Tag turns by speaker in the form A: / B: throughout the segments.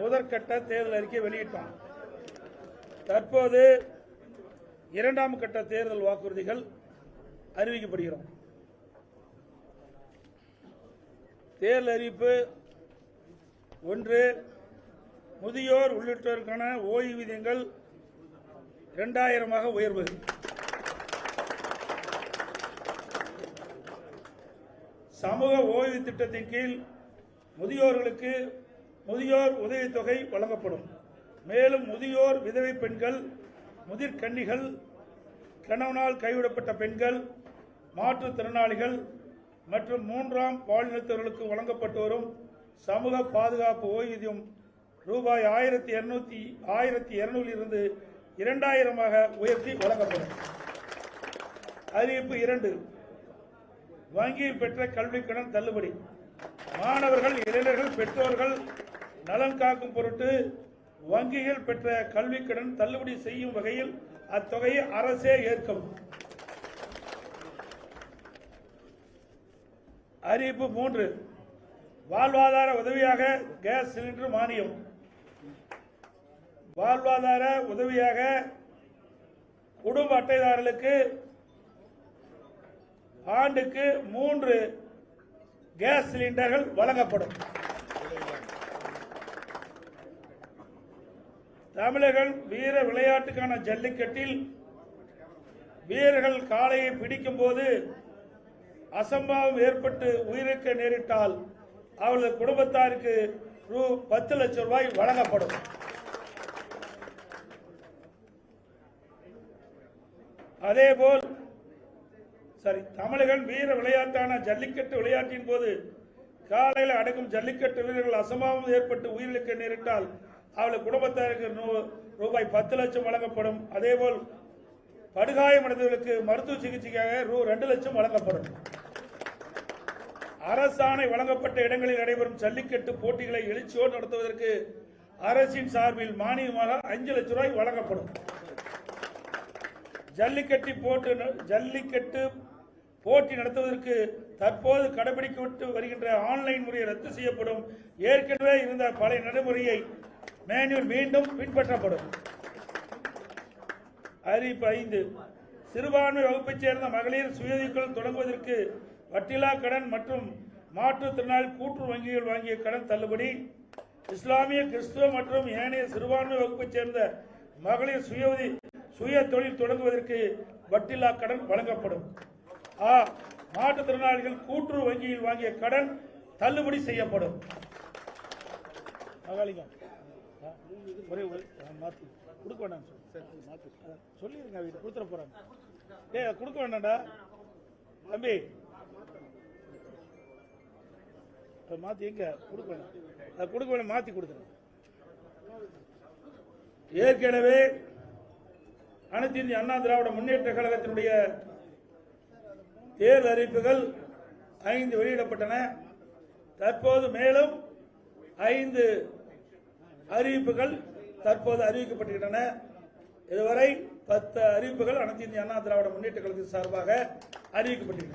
A: முதற்கட்ட தேர்தல் அறிக்கை வெளியிட்டோம். தற்போது இரண்டாம் கட்ட தேர்தல் வாக்குறுதிகள் அறிவிக்கப்படுகிறோம். தேர்தல் அறிவிப்பு ஒன்று முதியோர் உள்ளிட்டோருக்கான ஓய்வூதியங்கள் இரண்டாயிரமாக உயர்வு சமூக ஓய்வு திட்டத்தின் கீழ் முதியோர்களுக்கு முதியோர் உதவித்தொகை வழங்கப்படும். மேலும் முதியோர் விதவை பெண்கள் முதிர்கன்னிகள் கணவனால் கைவிடப்பட்ட பெண்கள் மாற்றுத்திறனாளிகள் மற்றும் மூன்றாம் பாலினத்தவர்களுக்கு வழங்கப்பட்டு வரும் சமூக பாதுகாப்பு ஓய்வூதியம் ரூபாய் ஆயிரத்தி இருநூத்தி ஆயிரத்தி இருநூறிலிருந்து இரண்டாயிரமாக உயர்த்தி வழங்கப்படும். அறிவிப்பு இரண்டு. வங்கி பெற்ற கல்விக்கடன் தள்ளுபடி. மாணவர்கள் இளைஞர்கள் பெற்றோர்கள் நலன் காக்கும் பொருட்டு வங்கிகள் பெற்ற கல்விக் கடன் தள்ளுபடி செய்யும் வகையில் அத்தொகையை அரசே ஏற்கும். அறிவிப்பு மூன்று. வாழ்வாதார உதவியாக கேஸ் சிலிண்டர் மானியம். வாழ்வாதார உதவியாக குடும்ப அட்டைதாரர்களுக்கு ஆண்டுக்கு மூன்று கேஸ் சிலிண்டர்கள் வழங்கப்படும். தமிழர்கள் வீர விளையாட்டுக்கான ஜல்லிக்கட்டில் வீரர்கள் காளையை பிடிக்கும் போது அசம்பாவம் ஏற்பட்டு உயிரிழக்க நேரிட்டால் அவரது குடும்பத்தாருக்கு ரூ பத்து லட்சம் ரூபாய் வழங்கப்படும். அதேபோல் சரி தமிழர்கள் வீர விளையாட்டான ஜல்லிக்கட்டு விளையாட்டின் போது காலையில் அடக்கும் ஜல்லிக்கட்டு வீரர்கள் அசம்பாவம் ஏற்பட்டு உயிரிழக்க நேரிட்டால் அவர்கள் குடும்பத்தாருக்கு நூ- ரூபாய் பத்து லட்சம் வழங்கப்படும். அதேபோல் படுகாயமடைந்தவர்களுக்கு மருத்துவ சிகிச்சைக்காக ரூ ரெண்டு லட்சம் வழங்கப்படும். அரசாணை வழங்கப்பட்ட இடங்களில் நடைபெறும் ஜல்லிக்கட்டு போட்டிகளை எழுச்சியோடு நடத்துவதற்கு அரசின் சார்பில் மானியமாக அஞ்சு லட்சம் ரூபாய் வழங்கப்படும். ஜல்லிக்கட்டு போட்டு ஜல்லிக்கட்டு போட்டி நடத்துவதற்கு தற்போது கடைபிடிக்கப்பட்டு வருகின்ற ஆன்லைன் முறையை ரத்து செய்யப்படும். ஏற்கனவே இருந்த பழைய நடைமுறையை மேன்யூல் மீண்டும் பின்பற்றப்படும். அறிவிப்பு ஐந்து. சிறுபான்மை வகுப்பைச் சேர்ந்த மகளிர் சுயதிக்குள் தொடங்குவதற்கு வட்டிலா கடன் மற்றும் மாற்றுத்திறனாளி கூட்டுறவு வங்கிகள் வாங்கிய கடன் தள்ளுபடி இஸ்லாமிய கிறிஸ்துவ மற்றும் ஏனைய சிறுபான்மை வகுப்பைச் சேர்ந்த மகளிர் சுய சுய தொழில் தொடங்குவதற்கு வட்டிலா கடன் வழங்கப்படும். ஆ மாற்றுத்திறனாளிகள் கூட்டுறவு வங்கியில் வாங்கிய கடன் தள்ளுபடி செய்யப்படும். மகாலிங்கம். ஒரே ஒரு மாத்தி கொடுக்க வேண்டாம் சார் மாத்தி ஆ, சொல்லிருங்க அவங்க கொடுத்துட போறாங்க ஏய் கொடுக்க வேண்டாம்டா தம்பி அதை மாத்தி எங்க கொடுக்க வேண்டாம் அதை கொடுக்க வேண்டாம் மாத்தி கொடுத்துருங்க ஏற்கனவே அனைத்து இந்திய அண்ணா திராவிட முன்னேற்ற கழகத்தினுடைய தேர்தல் அறிவிப்புகள் ஐந்து வெளியிடப்பட்டன. தற்போது மேலும் ஐந்து அறிவிப்புகள் தற்போது அறிவிக்கப்பட்டுள்ளன இதுவரை பத்து அறிவிப்புகள் அனைத்து இந்திய அண்ணா திராவிட முன்னேற்ற கழகத்தின் சார்பாக
B: பாக்குறீங்க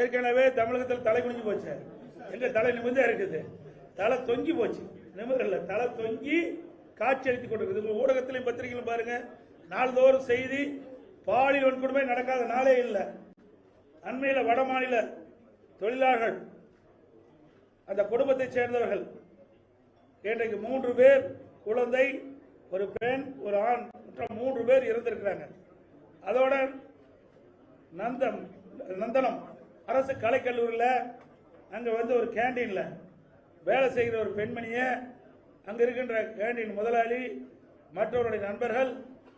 A: ஏற்கனவே தமிழகத்தில் தலை குனிஞ்சு போச்சு. எங்க தலை நிமிர்ந்தா இருக்குது. தலை தொங்கி போச்சு. நிமிரல தலை தொங்கி காட்சி அளித்துக் கொண்டிருக்குது ஊடகத்திலையும் பத்திரிகையிலும் பாருங்க. நாள்தோறும் செய்தி பாலியல் வன்கொடுமை நடக்காத நாளே இல்லை. அண்மையில் வட மாநில தொழிலாளர்கள் அந்த குடும்பத்தைச் சேர்ந்தவர்கள் இன்றைக்கு மூன்று பேர் குழந்தை ஒரு பெண் ஒரு ஆண் மற்றும் மூன்று பேர் இறந்திருக்கிறாங்க அதோட நந்தம் நந்தனம் அரசு கலைக்கல்லூரியில் அங்கே வந்து ஒரு கேண்டீனில் வேலை செய்கிற ஒரு பெண்மணியை அங்கே இருக்கின்ற கேண்டீன் முதலாளி மற்றவருடைய நண்பர்கள்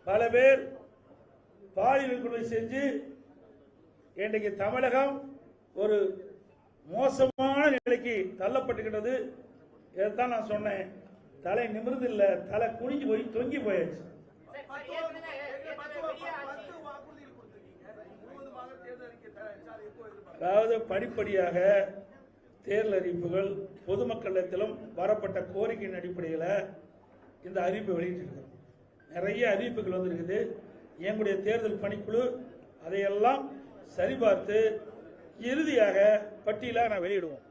A: பல பேர் பாலியல் கொடுமை செஞ்சு இன்றைக்கு தமிழகம் ஒரு மோசமான நிலைக்கு தள்ளப்பட்டுகின்றது இதைத்தான் நான் சொன்னேன் தலை நிமிர்ந்து இல்ல தலை குனிஞ்சு போய் தொங்கி போயாச்சு? அதாவது படிப்படியாக தேர்தல் அறிவிப்புகள் பொதுமக்களிடத்திலும் வரப்பட்ட கோரிக்கையின் அடிப்படையில் இந்த அறிவிப்பை வெளியிட்டிருக்கிறோம் நிறைய அறிவிப்புகள் வந்திருக்குது எங்களுடைய தேர்தல் பணிக்குழு அதையெல்லாம் சரிபார்த்து இறுதியாக பட்டியலாக நான் வெளியிடுவோம்.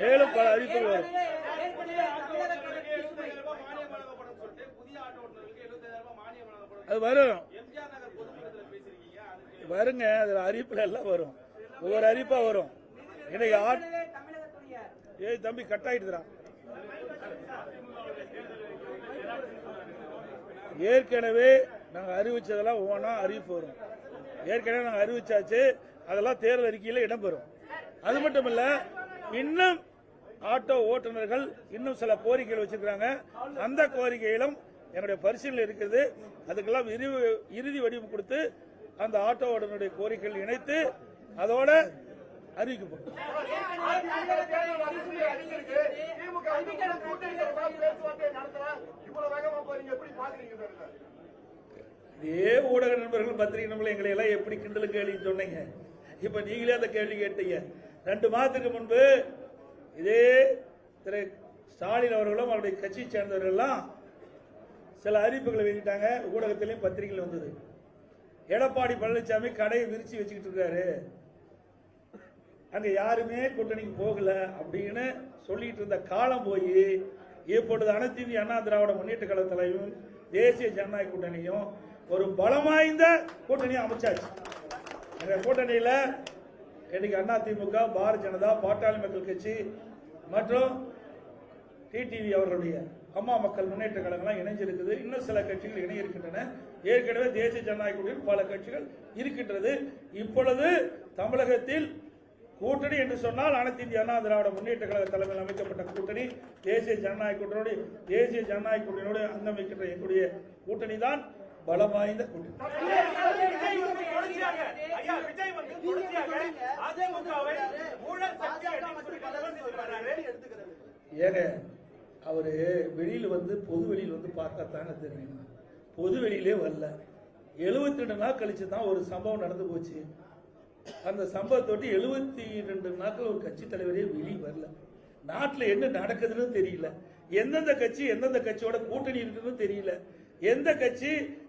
A: மேலும் பல அறிவிப்புகள் வரும். அது வரும். வருங்க அதில் அறிவிப்புல எல்லாம் வரும். ஒவ்வொரு அறிவிப்பா வரும். இன்னைக்கு ஆட் ஏய் தம்பி கட் ஆயிட்டுறான் ஏற்கனவே நாங்கள் அறிவிச்சதெல்லாம் ஒவ்வொன்றா அறிவிப்பு வரும். ஏற்கனவே நாங்கள் அறிவிச்சாச்சு அதெல்லாம் தேர்தல் அறிக்கையில் இடம்பெறும் அது மட்டும் இல்ல இன்னும் ஆட்டோ ஓட்டுநர்கள் இன்னும் சில கோரிக்கைகள் வச்சிருக்கிறாங்க அந்த கோரிக்கையிலும் என்னுடைய பரிசீலனை இருக்குது அதுக்கெல்லாம் இறுதி இறுதி வடிவம் கொடுத்து அந்த ஆட்டோ ஓட்டுநருடைய கோரிக்கைகள் இணைத்து அதோட அறிவிக்கப்படும் இதே ஊடக நண்பர்கள் பத்திரிகை நண்பர்கள் எங்களை எல்லாம் எப்படி கிண்டல் கேள்வின்னு சொன்னீங்க? இப்ப நீங்களே அந்த கேள்வி கேட்டீங்க. ரெண்டு மாதத்துக்கு முன்பு இதே திரு ஸ்டாலின் அவர்களும் அவருடைய கட்சியை சேர்ந்தவர்கள் எல்லாம் சில அறிவிப்புகளை வெளியிட்டாங்க. ஊடகத்திலையும் பத்திரிகையில் வந்தது. எடப்பாடி பழனிசாமி கடையை விரிச்சு வச்சுக்கிட்டு இருக்காரு. அங்க யாருமே கூட்டணிக்கு போகல அப்படின்னு சொல்லிட்டு இருந்த காலம் போய் இப்பொழுது அனைத்து இந்திய அண்ணா திராவிட முன்னேற்ற கழகத்திலையும் தேசிய ஜனநாயக கூட்டணியும் ஒரு பலம் வாய்ந்த கூட்டணியை அமைச்சாச்சு. எங்க கூட்டணியில இன்னைக்கு அண்ணா திமுக பாரதிய ஜனதா பாட்டாளி மக்கள் கட்சி மற்றும் டிடிவி அவர்களுடைய அம்மா மக்கள் முன்னேற்ற கழகம்லாம் இணைஞ்சிருக்குது. இன்னும் சில கட்சிகள் இணைய இருக்கின்றன ஏற்கனவே தேசிய ஜனநாயக கூட்டணியில் பல கட்சிகள் இருக்கின்றது. இப்பொழுது தமிழகத்தில் கூட்டணி என்று சொன்னால் அனைத்து இந்திய அண்ணா திராவிட முன்னேற்ற கழக தலைமையில் அமைக்கப்பட்ட கூட்டணி தேசிய ஜனநாயக கூட்டணியோடு தேசிய ஜனநாயக கூட்டணியோடு அங்கமைக்கின்ற எங்களுடைய கூட்டணி தான் பலம் வாய்ந்த
B: ஐயா வந்து
A: ஏங்க அவரு வெளியில வந்து பொது வெளியில் வந்து பார்த்தா தானே தெரியும். பொது வெளியிலே வரல. 72 ரெண்டு நாள் கழிச்சு தான் ஒரு சம்பவம் நடந்து போச்சு. அந்த சம்பவத்தொட்டி எழுபத்தி ரெண்டு நாட்கள் ஒரு கட்சி தலைவரே வெளியே வரல. நாட்டில் என்ன நடக்குதுன்னு தெரியல. எந்தெந்த கட்சி எந்தெந்த கட்சியோட கூட்டணி இருக்குன்னு தெரியல. எந்த கட்சி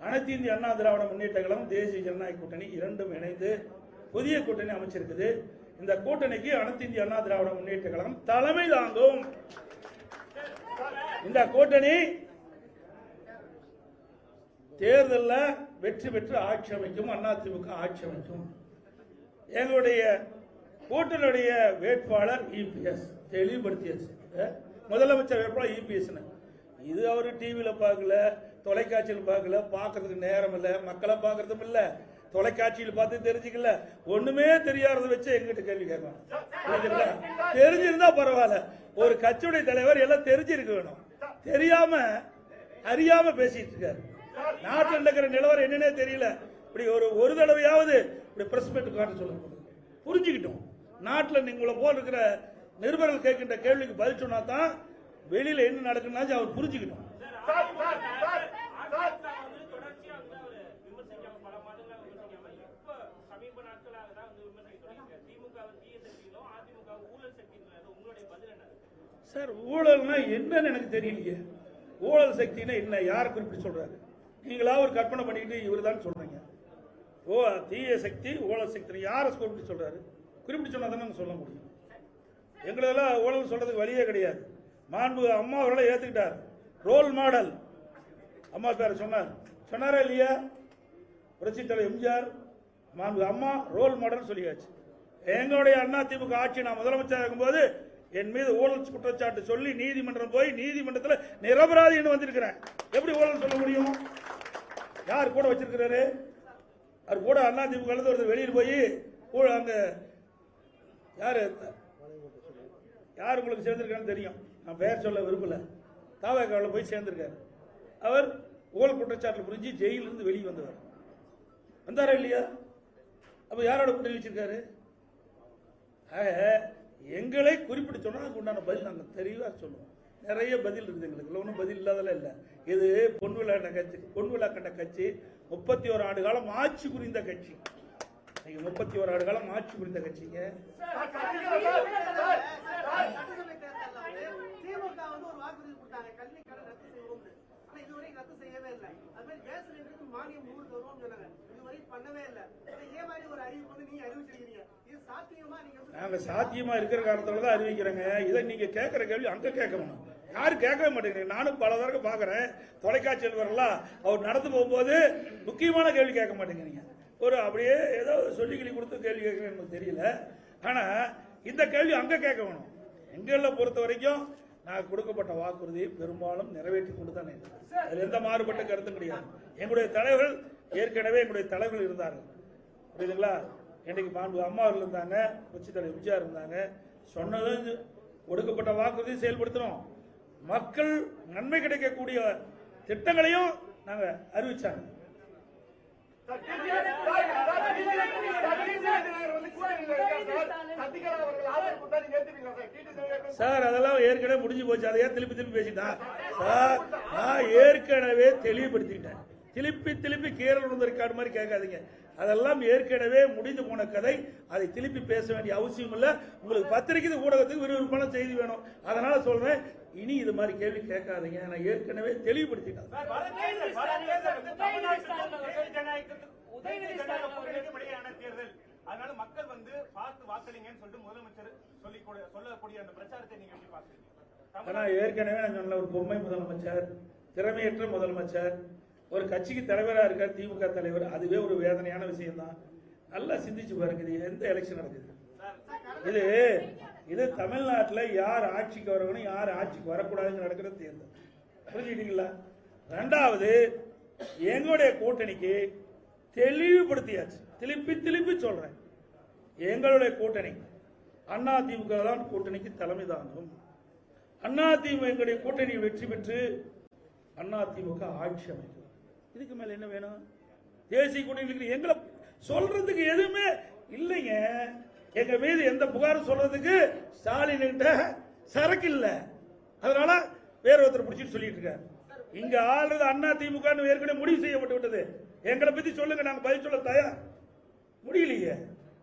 A: அனைத்து இந்திய அண்ணா திராவிட முன்னேற்ற கழகம் தேசிய ஜனநாயக கூட்டணி இரண்டும் இணைந்து புதிய கூட்டணி அமைச்சிருக்குது. இந்த கூட்டணிக்கு அனைத்து இந்திய அண்ணா திராவிட முன்னேற்ற கழகம் தலைமை தாங்கும். இந்த கூட்டணி தேர்தலில் வெற்றி பெற்று ஆட்சி அமைக்கும் அதிமுக ஆட்சி அமைக்கும். எங்களுடைய கூட்டணியுடைய வேட்பாளர் இபிஎஸ் தெளிவுபடுத்தியாச்சு. முதலமைச்சர் வேட்பாளர் இபிஎஸ் இது அவர் டிவியில் பார்க்கல. தொலைக்காட்சியில் பார்க்கல பார்க்கறதுக்கு நேரம் இல்லை மக்களை பார்க்கறதும் இல்லை தொலைக்காட்சியில் பார்த்து தெரிஞ்சுக்கல. ஒண்ணுமே தெரியாததை வச்சு எங்கிட்ட கேள்வி கேட்கணும். தெரிஞ்சிருந்தா பரவாயில்ல. ஒரு கட்சியுடைய தலைவர் எல்லாம் தெரிஞ்சிருக்க வேணும். தெரியாம அறியாம பேசிட்டு இருக்காரு. நாட்டில் இருக்கிற நிலவரம் என்னன்னே தெரியல. இப்படி ஒரு ஒரு தடவையாவது இப்படி பிரஸ் மீட் காட்ட சொல்லுங்க. புரிஞ்சுக்கிட்டோம். நாட்டில் நீங்களை போல் இருக்கிற நிருபர்கள் கேட்கின்ற கேள்விக்கு பதில் சொன்னா தான் வெளியில் என்ன நடக்குதுன்னு அவர் புரிஞ்சுக்கிட்டோம். சார் ஊழல்னா என்னன்னு எனக்கு தெரியலையே. ஊழல் சக்தினா என்ன? யார் குறிப்பிட்டு சொல்றாரு? நீங்களா ஒரு கற்பனை பண்ணிக்கிட்டு இவர் தான் சொல்றீங்க. ஓ தீய சக்தி ஊழல் சக்தி யாரை குறிப்பிட்டு சொல்றாரு? குறிப்பிட்டு சொன்னா தானே சொல்ல முடியும். எங்களதெல்லாம் ஊழல் சொல்றதுக்கு வழியே கிடையாது. மாண்பு அம்மா அவர்களை ஏற்றுக்கிட்டார் ரோல் மாடல். அம்மா பேர் சொன்னார். சொன்னாரா இல்லையா? புரட்சி தலைவர் எம்ஜிஆர் மாண்பு அம்மா ரோல் மாடல் சொல்லியாச்சு. எங்களுடைய அண்ணா திமுக ஆட்சி நான் முதலமைச்சர் இருக்கும்போது என் மீது ஊழல் குற்றச்சாட்டு சொல்லி நீதிமன்றம் போய் நீதிமன்றத்தில் நிரபராதின்னு வந்திருக்கிறேன். எப்படி ஊழல் சொல்ல முடியும்? யார் கூட வச்சிருக்கிறாரு? அவர் கூட அண்ணா திமுக ஒருத்தர் வெளியில் போய் ஊழல் அங்க யாரு? யார் உங்களுக்கு சேர்ந்திருக்கான்னு தெரியும். நான் பெயர் சொல்ல விரும்பலை. தாவேக்காவில் போய் சேர்ந்திருக்காரு. அவர் ஊழல் குற்றச்சாட்டில் புரிஞ்சு ஜெயிலிருந்து வெளியே வந்தவர். வந்தாரா இல்லையா? அப்போ யாரோட கூட்டணி வச்சிருக்காரு ஆக எங்களை குறிப்பிட்டு சொன்னால் அதுக்கு உண்டான பதில் நாங்கள் தெளிவாக சொல்லுவோம். நிறைய பதில் இருக்குது எங்களுக்கு. ஒன்றும் பதில் இல்லாதெல்லாம் இல்லை. இது பொன் விழா கட்சி பொன் விழா கண்ட கட்சி. முப்பத்தி ஒரு ஆண்டு காலம் ஆட்சி புரிந்த கட்சி. முப்பத்தி ஒரு ஆண்டு காலம் ஆட்சி புரிந்த கட்சிங்க
C: சட்டசபை தேர்தல்ல வந்து திமுக வந்து ஒரு வாக்குறுதி கொடுத்தாங்க கல்வி கடன் ரத்து செய்வோம்னு ஆனா இதுவரைக்கும் ரத்து செய்யவே இல்லை அது மாதிரி கேஸ் சிலிண்டருக்கு மானியம் நூறு தருவோம் சொன்னாங்க. இதுவரை பண்ணவே இல்லை. ஆனா மாதிரி ஒரு அறிவிப்பு வந்து நீங்க அறிவிச்சிருக்கீங்க? இது சாத்தியமா? நீங்க நாங்க
A: நாங்கள் சாத்தியமா இருக்கிற காரணத்தோட தான் அறிவிக்கிறேங்க. இதை நீங்க கேட்குற கேள்வி அங்க கேட்கணும். யாரும் கேட்கவே மாட்டேங்கிறீங்க நானும் பல தடவை பார்க்குறேன் தொலைக்காட்சியில் வரலாம் அவர் நடந்து போகும்போது முக்கியமான கேள்வி கேட்க மாட்டேங்கிறீங்க. ஒரு அப்படியே ஏதோ சொல்லி கிளி கொடுத்து கேள்வி கேட்குறேன்னு எனக்கு தெரியல. ஆனா இந்த கேள்வி அங்க கேட்க வேணும் எங்களை பொறுத்த வரைக்கும் நான் கொடுக்கப்பட்ட வாக்குறுதி பெரும்பாலும் நிறைவேற்றி கொண்டு தான். அதுல எந்த மாறுபட்ட கருத்தும் கிடையாது. எங்களுடைய தலைவர்கள் ஏற்கனவே எங்களுடைய தலைவர்கள் இருந்தார்கள். புரியுதுங்களா? இன்னைக்கு மாண்பு அம்மா அவர்கள் இருந்தாங்க உச்சி தலைவர் எம்ஜிஆர் இருந்தாங்க சொன்னதும் கொடுக்கப்பட்ட வாக்குறுதி செயல்படுத்தினோம். மக்கள் நன்மை கிடைக்கக்கூடிய திட்டங்களையும் நாங்க அறிவிச்சாங்க. சார் அதெல்லாம் ஏற்கனவே முடிஞ்சு போச்சு. அதை ஏன் திருப்பி திருப்பி பேசிட்டான் சார் நான் ஏற்கனவே தெளிவுபடுத்திக்கிட்டேன். திருப்பி திருப்பி கீரல் விழுந்த ரெக்கார்டு மாதிரி கேட்காதீங்க. அதெல்லாம் ஏற்கனவே முடிந்து போன கதை. அதை திருப்பி பேச வேண்டிய அவசியம் இல்ல. உங்களுக்கு பத்திரிக்கை ஊடகத்துக்கு விறுவிறுப்பான செய்தி வேணும். அதனால சொல்றேன் இனி இது மாதிரி கேள்வி கேட்காதீங்க. நான் ஏற்கனவே தெளிவுபடுத்திட்டேன்.
B: சார், வர தேர்தல், அதனால மக்கள் வந்து பார்த்து வாக்களிங்கன்னு சொல்லிட்டு முதலமைச்சர் சொல்லி கூட- சொல்லக்கூடிய அந்த பிரச்சாரத்தை நீங்க எப்படி பாக்குறீங்க
A: ஆனா ஏற்கனவே நான் சொன்ன ஒரு பொம்மை முதலமைச்சர் திறமையற்ற முதலமைச்சர் ஒரு கட்சிக்கு தலைவரா இருக்கார் திமுக தலைவர் அதுவே ஒரு வேதனையான விஷயம் தான் நல்லா சிந்திச்சு பாருங்க இது எந்த எலெக்ஷன் நடக்குது? இது இது தமிழ்நாட்டுல யார் ஆட்சிக்கு வரணும் யார் ஆட்சிக்கு வரக்கூடாதுன்னு நடக்கிற தேர்தல். புரிஞ்சுக்கிட்டீங்களா? ரெண்டாவது எங்களுடைய கூட்டணிக்கு தெளிவுபடுத்தியாச்சு. திருப்பி திருப்பி சொல்றேன். எங்களுடைய கூட்டணி அண்ணா திமுக தான் கூட்டணிக்கு தலைமை தாங்கும். அண்ணா திமுக எங்களுடைய கூட்டணி வெற்றி பெற்று அண்ணா திமுக ஆட்சி அமைக்கும். இதுக்கு மேல என்ன வேணும்? தேசிய கூட்டணி எங்களை சொல்றதுக்கு எதுவுமே இல்லைங்க. எங்க மீது எந்த புகாரும் சொல்றதுக்கு ஸ்டாலின் கிட்ட சரக்கு இல்லை. அதனால வேற ஒருத்தர் பிடிச்சிட்டு சொல்லிட்டு இருக்காரு. இங்க ஆள்றது அண்ணா திமுக ஏற்கனவே முடிவு செய்யப்பட்டு விட்டது. எங்களை பத்தி சொல்லுங்க. நாங்க பதில் சொல்ல தயார். முடியலையே.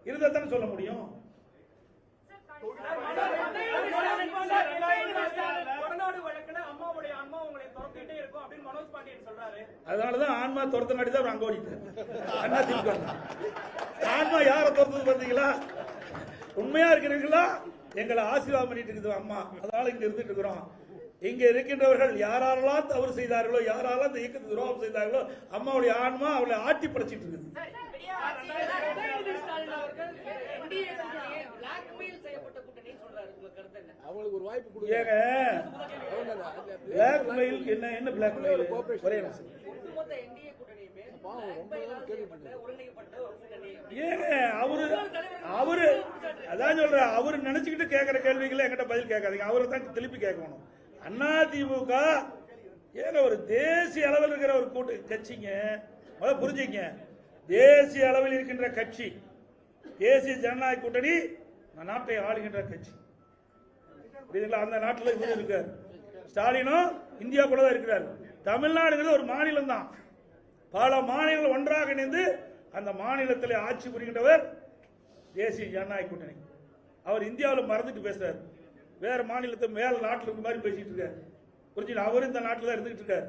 A: இருந்தா சொல்ல முடியும்.
D: கொடநாடு வழக்குல
A: அதனாலதான் ஆன்மா துரத்த நாடி தான் அங்க ஓடிட்டார் அண்ணா திமுக ஆன்மா யாரை துரத்தது பாத்தீங்களா உண்மையா இருக்கிறீங்களா எங்களை ஆசீர்வாதம் பண்ணிட்டு இருக்குது அம்மா. அதனால இங்க இருந்துட்டு இருக்கிறோம். இங்க இருக்கின்றவர்கள் யாரெல்லாம் தவறு செய்தார்களோ யாரெல்லாம் இந்த இயக்கத்துக்கு துரோகம் செய்தார்களோ அம்மாவுடைய ஆன்மா அவளை ஆட்டி படைச்சிட்டு இருக்குது.
E: உதயநிதி ஸ்டாலின் அவர்கள் NDA கூட்டணியை blackmail செய்யப்பட்ட கூட்டணின்னு சொல்றாரு. உங்க கருத்து என்ன?
F: அவங்களுக்கு ஒரு வாய்ப்பு கொடுங்க
A: ஏங்க பிளாக்மெயில் என்ன ஒரே
E: ஒரு கூட்டணி.
A: ஏங்க அவரு அவரு அதான் சொல்ற அவரு நினைச்சுக்கிட்டு கேட்கிற கேள்விகளை என்கிட்ட பதில் கேட்காதீங்க. அவரை தான் திருப்பி கேட்கணும். அண்ணா திமுக ஏங்க ஒரு தேசிய அளவில் இருக்கிற ஒரு கூட்டு கட்சிங்க. முதல்ல புரிஞ்சுங்க தேசிய அளவில் இருக்கின்ற கட்சி தேசிய ஜனநாயக கூட்டணி இந்த நாட்டை ஆளுகின்ற கட்சி. புரியுதுங்களா? அந்த நாட்டில் இவர் இருக்கார். ஸ்டாலினும் இந்தியா கூட தான் இருக்கிறார். தமிழ்நாடுங்கிறது ஒரு மாநிலம் தான். பல மாநிலங்கள் ஒன்றாக இணைந்து அந்த மாநிலத்தில் ஆட்சி புரிகின்றவர் தேசிய ஜனநாயக கூட்டணி. அவர் இந்தியாவில் மறந்துட்டு பேசுறார். வேற மாநிலத்தை மேல நாட்டில் இருக்க மாதிரி பேசிட்டு இருக்காரு. புரிஞ்சுங்களா? அவர் இந்த நாட்டில் தான் இருந்துகிட்டு இருக்காரு.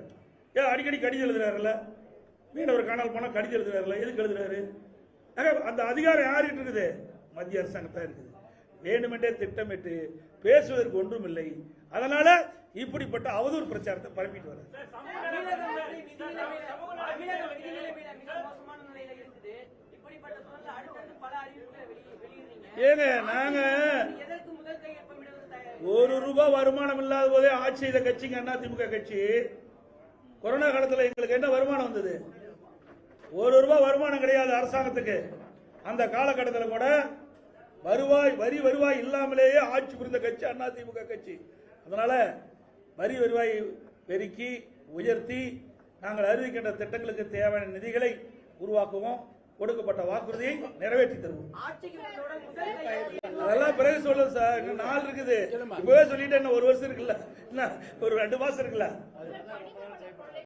A: ஏன் அடிக்கடி கடிதம் எழுதுறாருல்ல? மீனவர் காணால் போனா கடிதம் எழுதுறாருல்ல எதுக்கு எழுதுறாரு? அந்த அதிகாரம் யார்கிட்ட இருக்குது? மத்திய அரசாங்கத்தான் இருக்குது. வேணுமென்றே திட்டமிட்டு பேசுவதற்கு ஒன்றும் இல்லை அதனால இப்படிப்பட்ட அவதூறு பிரச்சாரத்தை பரப்பிட்டு
C: வெளியிடுறீங்க.
A: ஏங்க நாங்க ஒரு ரூபாய் வருமானம் இல்லாத போதே ஆட்சி செய்த கட்சிங்க அண்ணா திமுக கட்சி. கொரோனா காலத்துல எங்களுக்கு என்ன வருமானம் வந்தது? ஒரு ரூபாய் வருமானம் கிடையாது அரசாங்கத்துக்கு. அந்த காலகட்டத்தில் கூட வருவாய் வரி வருவாய் இல்லாமலேயே ஆட்சி புரிந்த கட்சி அண்ணா திமுக கட்சி. அதனால வரி வருவாய் பெருக்கி உயர்த்தி நாங்கள் அறிவிக்கின்ற திட்டங்களுக்கு தேவையான நிதிகளை உருவாக்குவோம். கொடுக்கப்பட்ட வாக்குறுதியை நிறைவேற்றி தருவோம். அதெல்லாம் பிறகு சொல்லுது சார். இன்னும் நாள் இருக்குது. இப்பவே சொல்லிட்டு என்ன ஒரு வருஷம் இருக்குல்ல. என்ன ஒரு ரெண்டு மாசம் இருக்குல்ல.